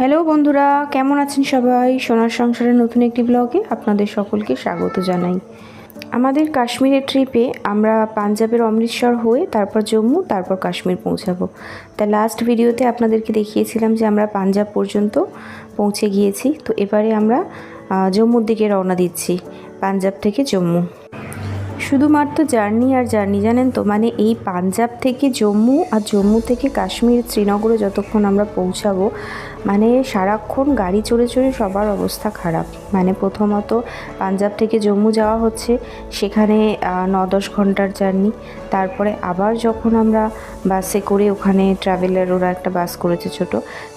Hello বন্ধুরা, কেমন আছেন সবাই? সোনার সংসারের নতুন একটি ব্লগে আপনাদের সকলকে স্বাগত জানাই। আমাদের কাশ্মীরের ট্রিপে আমরা পাঞ্জাবের অমৃতসর হয়ে তারপর জম্মু, তারপর কাশ্মীর পৌঁছাবো। তা লাস্ট ভিডিওতে আপনাদেরকে দেখিয়েছিলাম যে আমরা পাঞ্জাব পর্যন্ত পৌঁছে গিয়েছি। তো এবারে আমরা জম্মুর দিকে রওনা দিচ্ছি, পাঞ্জাব থেকে জম্মু। শুধুমাত্র জার্নি আর জার্নি, জানেন তো? মানে এই পাঞ্জাব থেকে জম্মু আর জম্মু থেকে কাশ্মীর, শ্রীনগরে যতক্ষণ আমরা পৌঁছাবো মানে সারাক্ষণ গাড়ি চড়ে চড়ে সবার অবস্থা খারাপ। মানে প্রথমত পাঞ্জাব থেকে জম্মু যাওয়া হচ্ছে, সেখানে ন দশ ঘণ্টার জার্নি। তারপরে আবার যখন আমরা বাসে করে ওখানে ট্রাভেলার ওরা একটা বাস করেছে ছোট,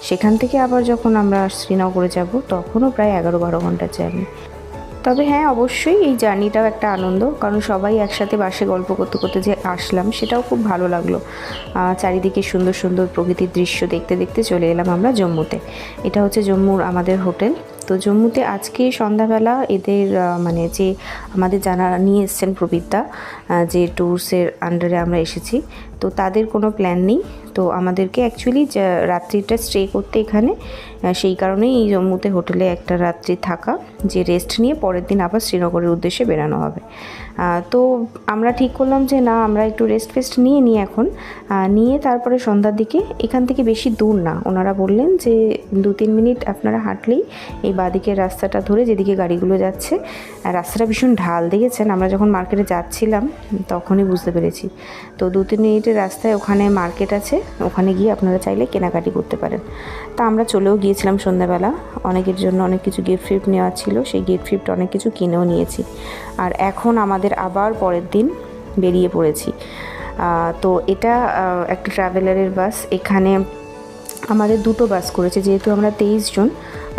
সেখান থেকে আবার যখন আমরা শ্রীনগরে যাব, তখনও প্রায় এগারো বারো ঘণ্টার জার্নি। তবে হ্যাঁ অবশ্যই এই জার্নিটাও একটা আনন্দ। কারণ সবাই একসাথে বাসে গল্প করতে করতে যে আসলাম, সেটাও খুব ভালো লাগল। চারিদিকে সুন্দর সুন্দর প্রকৃতির দৃশ্য দেখতে দেখতে চলে এলাম আমরা জম্মুতে। এটা হচ্ছে জম্মুর আমাদের হোটেল। তো জম্মুতে আজকে সন্ধ্যাবেলা এদের মানে যে আমাদের জানা নিয়ে এসছেন প্রবীরদা যে ট্যুরসের আন্ডারে আমরা এসেছি তো তাদের কোনো প্ল্যান নেই। তো আমাদেরকে অ্যাকচুয়ালি রাত্রিটা স্টে করতে এখানে সেই কারণেই এই জম্মুতে হোটেলে একটা রাত্রি থাকা, যে রেস্ট নিয়ে পরের দিন আবার শ্রীনগরের উদ্দেশ্যে বেরানো হবে। তো আমরা ঠিক করলাম যে না, আমরা একটু রেস্ট ফেস্ট নিয়ে নিই এখন। নিয়ে তারপরে সন্ধ্যার দিকে, এখান থেকে বেশি দূর না। ওনারা বললেন যে দু তিন মিনিট আপনারা হাঁটলেই এই বাদিকের রাস্তাটা ধরে যেদিকে গাড়িগুলো যাচ্ছে রাস্তাটা ভীষণ ঢাল, দেখেছেন? আমরা যখন মার্কেটে যাচ্ছিলাম, তখনই বুঝতে পেরেছি। তো দু তিন মিনিটের রাস্তায় ওখানে মার্কেট আছে, ওখানে গিয়ে আপনারা চাইলে কেনাকাটি করতে পারেন। তা আমরা চলেও গিয়েছিলাম সন্ধ্যাবেলা, অনেকের জন্য অনেক কিছু গিফট ফিফট নেওয়া ছিল, সেই গিফট ফিফট অনেক কিছু কিনেও নিয়েছি। আর এখন আমাদের আবার পরের দিন বেরিয়ে পড়েছি। তো এটা একটা ট্রাভেলারের বাস, এখানে আমাদের দুটো বাস করেছে, যেহেতু আমরা তেইশ জন,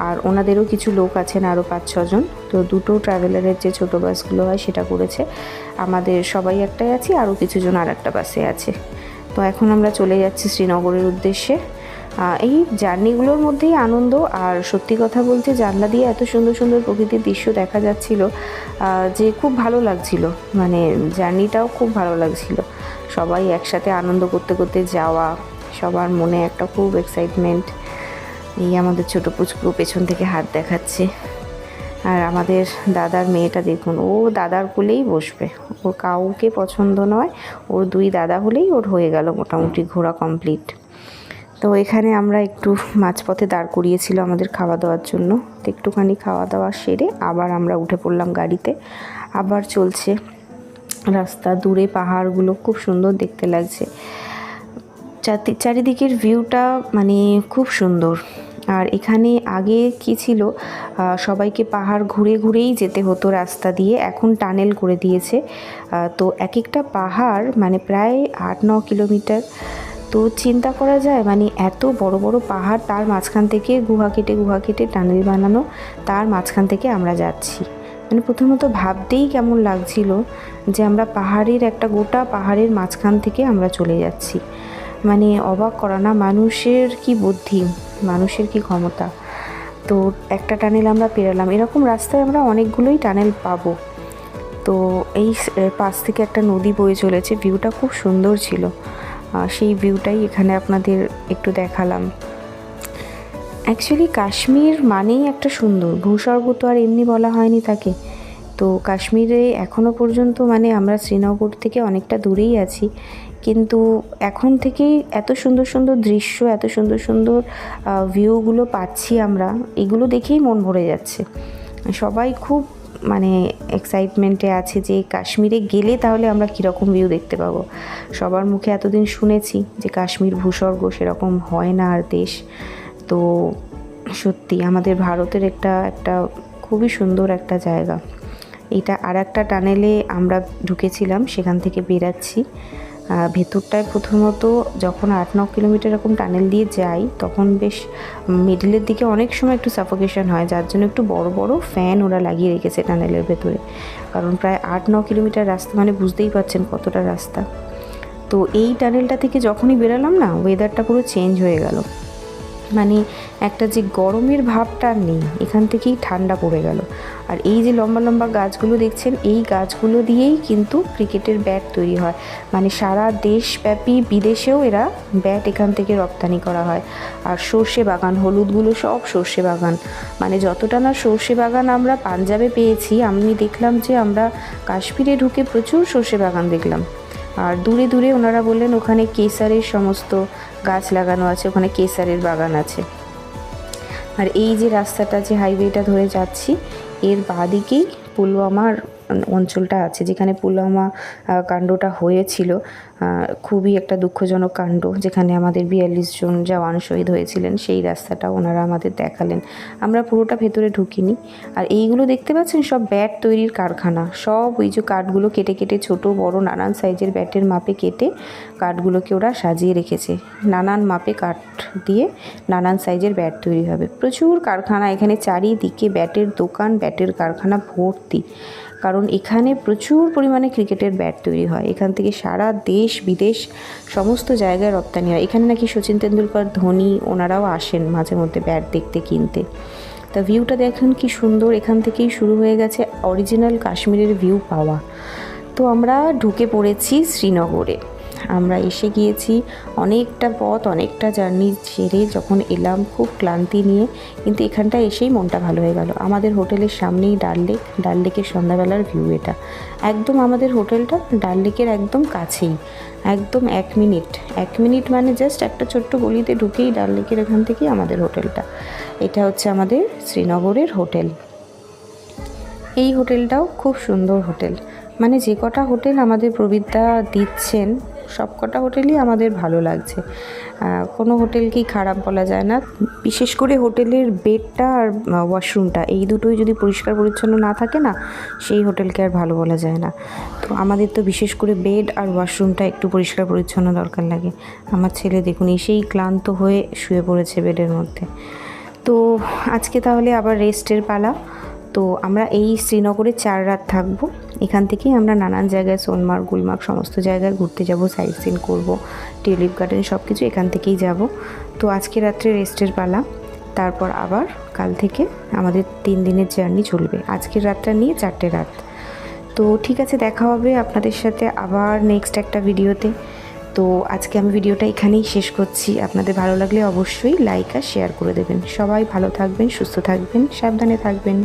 আর ওনাদেরও কিছু লোক আছেন আরও পাঁচ ছজন তো দুটো ট্রাভেলারের যে ছোটো বাসগুলো হয় সেটা করেছে। আমাদের সবাই একটাই আছি, আরও কিছুজন আর একটা বাসে আছে। তো এখন আমরা চলে যাচ্ছি শ্রীনগরের উদ্দেশ্যে। এই জার্নিগুলোর মধ্যেই আনন্দ, আর সত্যি কথা বলতে জানলা দিয়ে এত সুন্দর সুন্দর প্রকৃতির দৃশ্য দেখা যাচ্ছিল যে খুব ভালো লাগছিল। মানে জার্নিটাও খুব ভালো লাগছিল। সবাই একসাথে আনন্দ করতে করতে যাওয়া সবার মনে একটা খুব এক্সাইটমেন্ট এই আমাদের ছোটো পুচকু পেছন থেকে হাত দেখাচ্ছে। আর আমাদের দাদার মেয়েটা দেখুন, ও দাদার কোলেই বসবে। ও কাউকে পছন্দ নয় ওর দুই দাদা হলেই ওর হয়ে গেল মোটামুটি ঘোরা কমপ্লিট তো এখানে আমরা একটু মাঝপথে দাঁড় করিয়েছিল আমাদের খাওয়া দাওয়ার জন্য। তো একটুখানি খাওয়া দাওয়া সেরে আবার আমরা উঠে পড়লাম গাড়িতে। আবার চলছে রাস্তা, দূরে পাহাড়গুলো খুব সুন্দর দেখতে লাগছে। চারিদিকের ভিউটা মানে খুব সুন্দর। আর এখানে আগে কি ছিল? সবাইকে পাহাড় ঘুরে ঘুরেই যেতে হতো রাস্তা দিয়ে। এখন টানেল করে দিয়েছে। তো এক একটা পাহাড় মানে প্রায় আট, ন কিলোমিটার। তো চিন্তা করা যায় মানে এত বড় বড় পাহাড় তার মাঝখান থেকে গুহা কেটে গুহা কেটে টানেল বানানো, তার মাঝখান থেকে আমরা যাচ্ছি। মানে প্রথমত ভাবতেই কেমন লাগছিল যে আমরা পাহাড়ের একটা গোটা পাহাড়ের মাঝখান থেকে আমরা চলে যাচ্ছি। মানে অবাক করা না, মানুষের কি বুদ্ধি, মানুষের কি ক্ষমতা? তো একটা টানেল আমরা পেরালাম। এরকম রাস্তায় আমরা অনেকগুলোই টানেল পাবো। তো এই পাশ থেকে একটা নদী বয়ে চলেছে, ভিউটা খুব সুন্দর ছিল। সেই ভিউটাই এখানে আপনাদের একটু দেখালাম। অ্যাকচুয়ালি কাশ্মীর মানেই একটা সুন্দর। ভূস্বর্গ তো আর এমনি বলা হয়নি তাকে। তো কাশ্মীরে এখনও পর্যন্ত মানে আমরা শ্রীনগর থেকে অনেকটা দূরেই আছি। কিন্তু এখন থেকেই এত সুন্দর সুন্দর দৃশ্য, এত সুন্দর সুন্দর ভিউগুলো পাচ্ছি আমরা, এগুলো দেখেই মন ভরে যাচ্ছে। সবাই খুব মানে এক্সাইটমেন্টে আছে যে কাশ্মীরে গেলে তাহলে আমরা কীরকম ভিউ দেখতে পাবো। সবার মুখে এতদিন শুনেছি যে কাশ্মীর ভূস্বর্গ সেরকম হয় না আর দেশ। তো সত্যি আমাদের ভারতের একটা একটা খুবই সুন্দর একটা জায়গা। এটা আর একটা টানেলে আমরা ঢুকেছিলাম, সেখান থেকে বেরাচ্ছি। ভেতরটায় প্রথমত যখন আট, ন কিলোমিটার এরকম টানেল দিয়ে যাই, তখন বেশ মিডিলের দিকে অনেক সময় একটু সাফোকেশন হয়, যার জন্য একটু বড় বড় ফ্যান ওরা লাগিয়ে রেখেছে টানেলের ভেতরে। কারণ প্রায় আট, ন কিলোমিটার রাস্তা মানে বুঝতেই পারছেন কতটা রাস্তা। তো এই টানেলটা থেকে যখনই বেরালাম না ওয়েদারটা পুরো চেঞ্জ হয়ে গেল। মানে একটা যে গরমের ভাবটা নেই, এখান থেকেই ঠান্ডা পড়ে গেল। আর এই যে লম্বা লম্বা গাছগুলো দেখছেন, এই গাছগুলো দিয়েই কিন্তু ক্রিকেটের ব্যাট তৈরি হয়। মানে সারা দেশব্যাপী বিদেশেও এরা ব্যাট এখান থেকে রপ্তানি করা হয়। আর সর্ষে বাগান, হলুদগুলো সব সর্ষে বাগান। মানে যতটা না সর্ষে বাগান আমরা পাঞ্জাবে পেয়েছি, আমি দেখলাম যে আমরা কাশ্মীরে ঢুকে প্রচুর সর্ষে বাগান দেখলাম। আর দূরে দূরে ওনারা বললেন ওখানে কেসারের সমস্ত গাছ লাগানো আছে, ওখানে কেসারের বাগান আছে। আর এই যে রাস্তাটা যে হাইওয়েটা ধরে যাচ্ছি, এর বাদিকেই পুলওয়ামার অঞ্চলটা আছে যেখানে পুলওয়ামা কাণ্ডটা হয়েছিল। খুবই একটা দুঃখজনক কাণ্ড যেখানে আমাদের বিয়াল্লিশ জন জওয়ান শহীদ হয়েছিলেন। সেই রাস্তাটা ওনারা আমাদের দেখালেন। আমরা পুরোটা ভেতরে ঢুকিনি। আর এইগুলো দেখতে পাচ্ছেন? সব ব্যাট তৈরির কারখানা। সব ওই যে কাঠগুলো কেটে কেটে ছোট, বড়, নানান সাইজের ব্যাটের মাপে কেটে কাঠগুলোকে ওরা সাজিয়ে রেখেছে। নানান মাপে কাঠ দিয়ে নানান সাইজের ব্যাট তৈরি হবে। প্রচুর কারখানা এখানে। চারিদিকে ব্যাটের দোকান, ব্যাটের কারখানা ভর্তি। কারণ এখানে প্রচুর পরিমাণে ক্রিকেটের ব্যাট তৈরি হয়। এখান থেকে সারা দেশ, বিদেশ, সমস্ত জায়গায় রপ্তানি হয়। এখানে নাকি সচিন তেন্ডুলকর, ধোনি, ওনারাও আসেন মাঝে মধ্যে ব্যাট দেখতে, কিনতে। তা ভিউটা দেখুন কি সুন্দর। এখান থেকেই শুরু হয়ে গেছে অরিজিনাল কাশ্মীরের ভিউ পাওয়া। তো আমরা ঢুকে পড়েছি শ্রীনগরে। আমরা এসে গিয়েছি। অনেকটা পথ, অনেকটা জার্নি সেরে যখন এলাম খুব ক্লান্তি নিয়ে, কিন্তু এখানটা এসেই মনটা ভালো হয়ে গেল। আমাদের হোটেলের সামনেই ডাল লেক। ডাল লেকের সন্ধ্যাবেলার ভিউ এটা। একদম আমাদের হোটেলটা ডাল লেকের একদম কাছেই। একদম এক মিনিট। এক মিনিট মানে জাস্ট একটা ছোট্ট গলিতে ঢুকেই ডাল লেকের এখান থেকেই আমাদের হোটেলটা। এটা হচ্ছে আমাদের শ্রীনগরের হোটেল। এই হোটেলটাও খুব সুন্দর হোটেল। মানে যে কটা হোটেল আমাদের প্রবীরদা দিচ্ছেন, সব কটা হোটেলই আমাদের ভালো লাগছে। কোনো হোটেলকেই খারাপ বলা যায় না। বিশেষ করে হোটেলের বেডটা আর ওয়াশরুমটা, এই দুটোই যদি পরিষ্কার পরিচ্ছন্ন না থাকে না, সেই হোটেলকে আর ভালো বলা যায় না। তো আমাদের তো বিশেষ করে বেড আর ওয়াশরুমটা একটু পরিষ্কার পরিচ্ছন্ন দরকার লাগে। আমার ছেলে দেখুন, এসেই ক্লান্ত হয়ে শুয়ে পড়েছে বেডের মধ্যে। তো আজকে তাহলে আবার রেস্টের পালা। তো আমরা এই শ্রীনগরে চার রাত থাকব। এখান থেকেই আমরা নানান জায়গায় সোনমার্গ, গুলমার্গ সমস্ত জায়গায় ঘুরতে যাব সাইট সিন করব টিউলিপ গার্ডেন সব কিছু এখান থেকেই যাব। তো আজকে রাত্রে রেস্টের পালা, তারপর আবার কাল থেকে আমাদের তিন দিনের জার্নি চলবে। আজকের রাতটা নিয়ে চারটে রাত। তো ঠিক আছে, দেখা হবে আপনাদের সাথে আবার নেক্সট একটা ভিডিওতে। তো আজকে আমি ভিডিওটা এখানেই শেষ করছি। আপনাদের ভালো লাগলে অবশ্যই লাইক আর শেয়ার করে দেবেন। সবাই ভালো থাকবেন, সুস্থ থাকবেন, সাবধানে থাকবেন।